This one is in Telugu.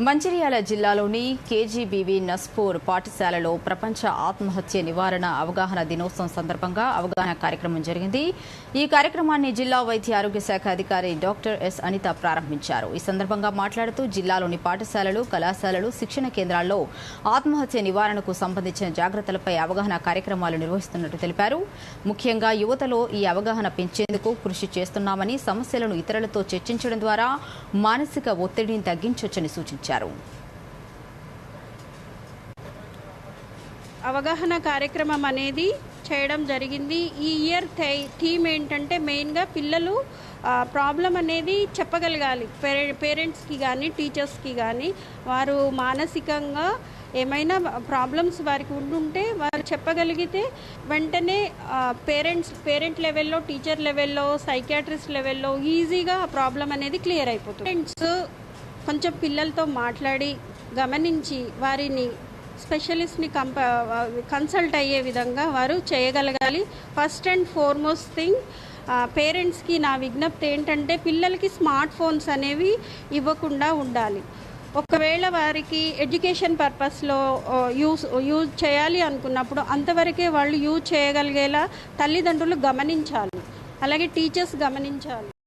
మంచిర్యాల జిల్లాలోని కేజీబీవీ నస్పూర్ పాఠశాలలో ప్రపంచ ఆత్మహత్య నివారణ అవగాహన దినోత్సవం సందర్భంగా అవగాహన కార్యక్రమం జరిగింది. ఈ కార్యక్రమాన్ని జిల్లా వైద్య ఆరోగ్య శాఖ అధికారి డాక్టర్ ఎస్ అనిత ప్రారంభించారు. ఈ సందర్భంగా మాట్లాడుతూ జిల్లాలోని పాఠశాలలు కళాశాలలు శిక్షణ కేంద్రాల్లో ఆత్మహత్య నివారణకు సంబంధించిన జాగ్రత్తలపై అవగాహన కార్యక్రమాలు నిర్వహిస్తున్నట్టు తెలిపారు. ముఖ్యంగా యువతలో ఈ అవగాహన పెంచేందుకు కృషి చేస్తున్నామని సమస్యలను ఇతరులతో చర్చించడం ద్వారా మానసిక ఒత్తిడిని తగ్గించవచ్చని సూచించారు. అవగాహన కార్యక్రమం అనేది చేయడం జరిగింది. ఈ ఇయర్ థీమ్ ఏంటంటే మెయిన్గా పిల్లలు ప్రాబ్లం అనేది చెప్పగలగాలి. పేరె పేరెంట్స్కి కానీ టీచర్స్కి కానీ వారు మానసికంగా ఏమైనా ప్రాబ్లమ్స్ వారికి ఉండుంటే వారు చెప్పగలిగితే వెంటనే పేరెంట్స్ పేరెంట్ లెవెల్లో టీచర్ లెవెల్లో సైకాట్రిస్ట్ లెవెల్లో ఈజీగా ఆ ప్రాబ్లం అనేది క్లియర్ అయిపోతుంది. పేరెంట్స్ కొంచెం పిల్లలతో మాట్లాడి గమనించి వారిని స్పెషలిస్ట్ని కంప కన్సల్ట్ అయ్యే విధంగా వారు చేయగలగాలి. ఫస్ట్ అండ్ ఫార్మోస్ట్ థింగ్ పేరెంట్స్కి నా విజ్ఞప్తి ఏంటంటే పిల్లలకి స్మార్ట్ ఫోన్స్ అనేవి ఇవ్వకుండా ఉండాలి. ఒకవేళ వారికి ఎడ్యుకేషన్ పర్పస్లో యూస్ యూజ్ చేయాలి అనుకున్నప్పుడు అంతవరకే వాళ్ళు యూజ్ చేయగలిగేలా తల్లిదండ్రులు గమనించాలి. అలాగే టీచర్స్ గమనించాలి.